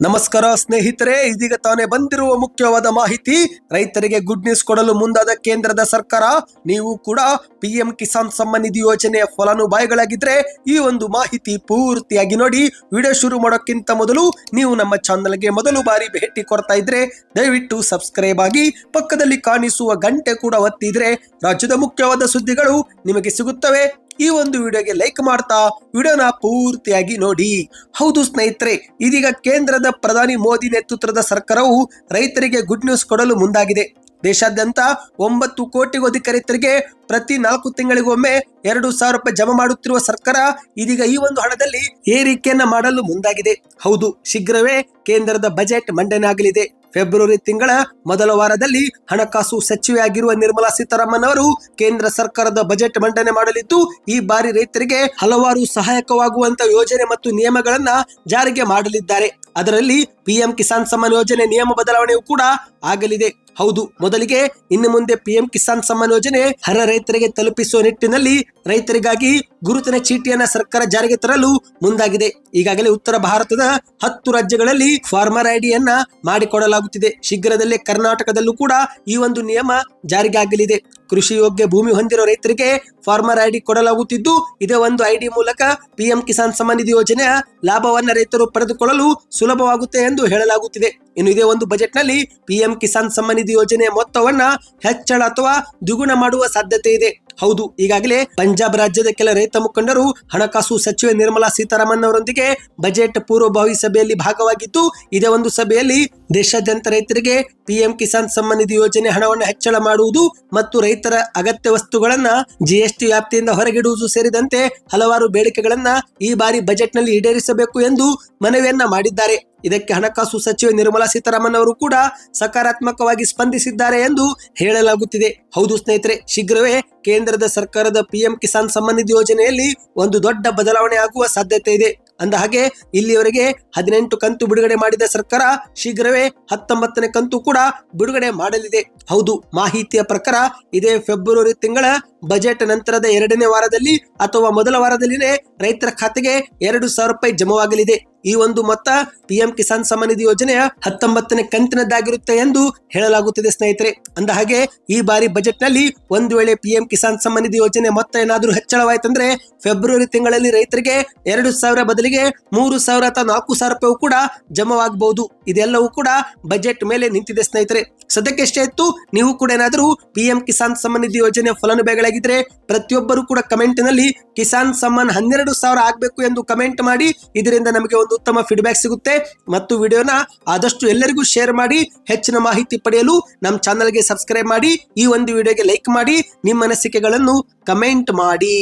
ನಮಸ್ಕಾರ ಸ್ನೇಹಿತರೆ, ಇದೀಗ ತಾನೇ ಬಂದಿರುವ ಮುಖ್ಯವಾದ ಮಾಹಿತಿ. ರೈತರಿಗೆ ಗುಡ್ ನ್ಯೂಸ್ ಕೊಡಲು ಮುಂದಾದ ಕೇಂದ್ರದ ಸರ್ಕಾರ, ನೀವು ಕೂಡ ಪಿಎಂ ಕಿಸಾನ್ ಸಮ್ಮಾನ್ ನಿಧಿ ಯೋಜನೆಯ ಫಲಾನುಭವಿಗಳಾಗಿದ್ರೆ ಈ ಒಂದು ಮಾಹಿತಿ ಪೂರ್ತಿಯಾಗಿ ನೋಡಿ ವಿಡಿಯೋ ಶುರು ಮಾಡೋಕ್ಕಿಂತ ಮೊದಲು ನೀವು ನಮ್ಮ ಚಾನಲ್ಗೆ ಮೊದಲು ಬಾರಿ ಭೇಟಿ ಕೊಡ್ತಾ ಇದ್ರೆ, ದಯವಿಟ್ಟು ಸಬ್ಸ್ಕ್ರೈಬ್ ಆಗಿ ಪಕ್ಕದಲ್ಲಿ ಕಾಣಿಸುವ ಗಂಟೆ ಕೂಡ ಒತ್ತಿದ್ರೆ ರಾಜ್ಯದ ಮುಖ್ಯವಾದ ಸುದ್ದಿಗಳು ನಿಮಗೆ ಸಿಗುತ್ತವೆ. ಈ ಒಂದು ವಿಡಿಯೋಗೆ ಲೈಕ್ ಮಾಡ್ತಾ ವಿಡಿಯೋನ ಪೂರ್ತಿಯಾಗಿ ನೋಡಿ. ಹೌದು ಸ್ನೇಹಿತರೆ, ಇದೀಗ ಕೇಂದ್ರದ ಪ್ರಧಾನಿ ಮೋದಿ ನೇತೃತ್ವದ ಸರ್ಕಾರವು ರೈತರಿಗೆ ಗುಡ್ ನ್ಯೂಸ್ ಕೊಡಲು ಮುಂದಾಗಿದೆ. ದೇಶಾದ್ಯಂತ ಒಂಬತ್ತು ಕೋಟಿಗೂ ಅಧಿಕ ರೈತರಿಗೆ ಪ್ರತಿ ನಾಲ್ಕು ತಿಂಗಳಿಗೊಮ್ಮೆ ಎರಡು ಸಾವಿರ ರೂಪಾಯಿ ಜಮಾ ಮಾಡುತ್ತಿರುವ ಸರ್ಕಾರ ಇದೀಗ ಈ ಒಂದು ಹಣದಲ್ಲಿ ಏರಿಕೆಯನ್ನ ಮಾಡಲು ಮುಂದಾಗಿದೆ. ಹೌದು, ಶೀಘ್ರವೇ ಕೇಂದ್ರದ ಬಜೆಟ್ ಮಂಡನೆ ಆಗಲಿದೆ. ಫೆಬ್ರವರಿ ತಿಂಗಳ ಮೊದಲ ವಾರದಲ್ಲಿ ಹಣಕಾಸು ಸಚಿವೆಯಾಗಿರುವ ನಿರ್ಮಲಾ ಸೀತಾರಾಮನ್ ಅವರು ಕೇಂದ್ರ ಸರ್ಕಾರದ ಬಜೆಟ್ ಮಂಡನೆ ಮಾಡಲಿದ್ದು, ಈ ಬಾರಿ ರೈತರಿಗೆ ಹಲವಾರು ಸಹಾಯಕವಾಗುವಂತ ಯೋಜನೆ ಮತ್ತು ನಿಯಮಗಳನ್ನ ಜಾರಿಗೆ ಮಾಡಲಿದ್ದಾರೆ. ಅದರಲ್ಲಿ ಪಿಎಂ ಕಿಸಾನ್ ಸಮ್ಮಾನ್ ಯೋಜನೆ ನಿಯಮ ಬದಲಾವಣೆಯೂ ಕೂಡ ಆಗಲಿದೆ. ಹೌದು, ಮೊದಲಿಗೆ ಇನ್ನು ಮುಂದೆ ಪಿಎಂ ಕಿಸಾನ್ ಸಮ್ಮಾನ್ ಯೋಜನೆ ಹರ ರೈತರಿಗೆ ತಲುಪಿಸುವ ನಿಟ್ಟಿನಲ್ಲಿ ರೈತರಿಗಾಗಿ ಗುರುತಿನ ಚೀಟಿಯನ್ನ ಸರ್ಕಾರ ಜಾರಿಗೆ ತರಲು ಮುಂದಾಗಿದೆ. ಈಗಾಗಲೇ ಉತ್ತರ ಭಾರತದ ಹತ್ತು ರಾಜ್ಯಗಳಲ್ಲಿ ಫಾರ್ಮರ್ ಐಡಿಯನ್ನ ಮಾಡಿಕೊಡಲಾಗುತ್ತಿದೆ. ಶೀಘ್ರದಲ್ಲೇ ಕರ್ನಾಟಕದಲ್ಲೂ ಕೂಡ ಈ ಒಂದು ನಿಯಮ ಜಾರಿಗೆ ಆಗಲಿದೆ. ಕೃಷಿ ಯೋಗ್ಯ ಭೂಮಿ ಹೊಂದಿರುವ ರೈತರಿಗೆ ಫಾರ್ಮರ್ ಐಡಿ ಕೊಡಲಾಗುತ್ತಿದ್ದು, ಇದೇ ಒಂದು ಐಡಿ ಮೂಲಕ ಪಿಎಂ ಕಿಸಾನ್ ಸಮ್ಮಾನ್ ನಿಧಿ ಯೋಜನೆಯ ಲಾಭವನ್ನ ರೈತರು ಪಡೆದುಕೊಳ್ಳಲು ಸುಲಭವಾಗುತ್ತೆ ಎಂದು ಹೇಳಲಾಗುತ್ತಿದೆ. ಇನ್ನು ಇದೇ ಒಂದು ಬಜೆಟ್ನಲ್ಲಿ ಪಿಎಂ ಕಿಸಾನ್ ಸಮ್ಮಾನ್ ನಿಧಿ ಯೋಜನೆಯ ಮೊತ್ತವನ್ನ ಹೆಚ್ಚಳ ಅಥವಾ ದ್ವಿಗುಣ ಮಾಡುವ ಸಾಧ್ಯತೆ ಇದೆ. ಹೌದು, ಈಗಾಗಲೇ ಪಂಜಾಬ್ ರಾಜ್ಯದ ಕೆಲ ರೈತ ಮುಖಂಡರು ಹಣಕಾಸು ಸಚಿವೆ ನಿರ್ಮಲಾ ಸೀತಾರಾಮನ್ ಅವರೊಂದಿಗೆ ಬಜೆಟ್ ಪೂರ್ವಭಾವಿ ಸಭೆಯಲ್ಲಿ ಭಾಗವಾಗಿದ್ದು, ಇದೇ ಒಂದು ಸಭೆಯಲ್ಲಿ ದೇಶಾದ್ಯಂತ ರೈತರಿಗೆ ಪಿಎಂ ಕಿಸಾನ್ ಸಮ್ಮಾನ್ ನಿಧಿ ಯೋಜನೆ ಹಣವನ್ನು ಹೆಚ್ಚಳ ಮಾಡುವುದು ಮತ್ತು ರೈತರ ಅಗತ್ಯ ವಸ್ತುಗಳನ್ನ ಜಿಎಸ್ಟಿ ವ್ಯಾಪ್ತಿಯಿಂದ ಹೊರಗಿಡುವುದು ಸೇರಿದಂತೆ ಹಲವಾರು ಬೇಡಿಕೆಗಳನ್ನ ಈ ಬಾರಿ ಬಜೆಟ್ನಲ್ಲಿ ಈಡೇರಿಸಬೇಕು ಎಂದು ಮನವಿಯನ್ನ ಮಾಡಿದ್ದಾರೆ. ಇದಕ್ಕೆ ಹಣಕಾಸು ಸಚಿವೆ ನಿರ್ಮಲಾ ಸೀತಾರಾಮನ್ ಅವರು ಕೂಡ ಸಕಾರಾತ್ಮಕವಾಗಿ ಸ್ಪಂದಿಸಿದ್ದಾರೆ ಎಂದು ಹೇಳಲಾಗುತ್ತಿದೆ. ಹೌದು ಸ್ನೇಹಿತರೆ, ಶೀಘ್ರವೇ ಕೇಂದ್ರದ ಸರ್ಕಾರದ ಪಿಎಂ ಕಿಸಾನ್ ಸಮ್ಮಾನ್ ನಿಧಿ ಯೋಜನೆಯಲ್ಲಿ ಒಂದು ದೊಡ್ಡ ಬದಲಾವಣೆ ಆಗುವ ಸಾಧ್ಯತೆ ಇದೆ. ಅಂದ ಹಾಗೆ, ಇಲ್ಲಿಯವರೆಗೆ ಹದಿನೆಂಟು ಕಂತು ಬಿಡುಗಡೆ ಮಾಡಿದ ಸರ್ಕಾರ ಶೀಘ್ರವೇ ಹತ್ತೊಂಬತ್ತನೇ ಕಂತು ಕೂಡ ಬಿಡುಗಡೆ ಮಾಡಲಿದೆ. ಹೌದು, ಮಾಹಿತಿಯ ಪ್ರಕಾರ ಇದೇ ಫೆಬ್ರವರಿ ತಿಂಗಳ ಬಜೆಟ್ ನಂತರದ ಎರಡನೇ ವಾರದಲ್ಲಿ ಅಥವಾ ಮೊದಲ ವಾರದಲ್ಲಿನೇ ರೈತರ ಖಾತೆಗೆ ಎರಡು ಸಾವಿರ ರೂಪಾಯಿ ಜಮವಾಗಲಿದೆ. ಈ ಒಂದು ಮೊತ್ತ ಪಿಎಂ ಕಿಸಾನ್ ಸಮ್ಮಾನ್ ನಿಧಿ ಯೋಜನೆಯ ಹತ್ತೊಂಬತ್ತನೇ ಕಂತಿನದ್ದಾಗಿರುತ್ತೆ ಎಂದು ಹೇಳಲಾಗುತ್ತಿದೆ ಸ್ನೇಹಿತರೆ. ಅಂದ ಹಾಗೆ ಈ ಬಾರಿ ಬಜೆಟ್ನಲ್ಲಿ ಒಂದು ವೇಳೆ ಪಿಎಂ ಕಿಸಾನ್ ಸಮ್ಮಾನ್ ನಿಧಿ ಯೋಜನೆ ಮೊತ್ತ ಏನಾದರೂ ಹೆಚ್ಚಳವಾಯ್ತಂದ್ರೆ ಫೆಬ್ರವರಿ ತಿಂಗಳಲ್ಲಿ ರೈತರಿಗೆ ಎರಡು ಸಾವಿರ ಬದಲಿಗೆ ಮೂರು ಸಾವಿರ ಅಥವಾ ನಾಲ್ಕು ಸಾವಿರ ರೂಪಾಯಿ ಕೂಡ ಜಮವಾಗಬಹುದು. ಇದೆಲ್ಲವೂ ಕೂಡ ಬಜೆಟ್ ಮೇಲೆ ನಿಂತಿದೆ ಸ್ನೇಹಿತರೆ. ಸದ್ಯಕ್ಕೆ ಎಷ್ಟೇ ಇತ್ತು ನೀವು ಕೂಡ ಏನಾದರೂ ಪಿಎಂ ಕಿಸಾನ್ ಸಮ್ಮಾನ್ ನಿಧಿ ಯೋಜನೆ ಫಲಾನುಭವಿಗಳಾಗಿದ್ರೆ ಪ್ರತಿಯೊಬ್ಬರು ಕೂಡ ಕಮೆಂಟ್ನಲ್ಲಿ ಕಿಸಾನ್ ಸಮ್ಮಾನ್ ಹನ್ನೆರಡು ಸಾವಿರ ಆಗಬೇಕು ಎಂದು ಕಮೆಂಟ್ ಮಾಡಿ, ಇದರಿಂದ ನಮಗೆ ಒಂದು ಉತ್ತಮ ಫೀಡ್ಬ್ಯಾಕ್ ಸಿಗುತ್ತೆ. ಮತ್ತು ವಿಡಿಯೋನ ಆದಷ್ಟು ಎಲ್ಲರಿಗೂ ಶೇರ್ ಮಾಡಿ, ಹೆಚ್ಚಿನ ಮಾಹಿತಿ ಪಡೆಯಲು ನಮ್ಮ ಚಾನಲ್ಗೆ ಸಬ್ಸ್ಕ್ರೈಬ್ ಮಾಡಿ, ಈ ಒಂದು ವಿಡಿಯೋಗೆ ಲೈಕ್ ಮಾಡಿ, ನಿಮ್ಮ ಅನಿಸಿಕೆಗಳನ್ನು ಕಮೆಂಟ್ ಮಾಡಿ.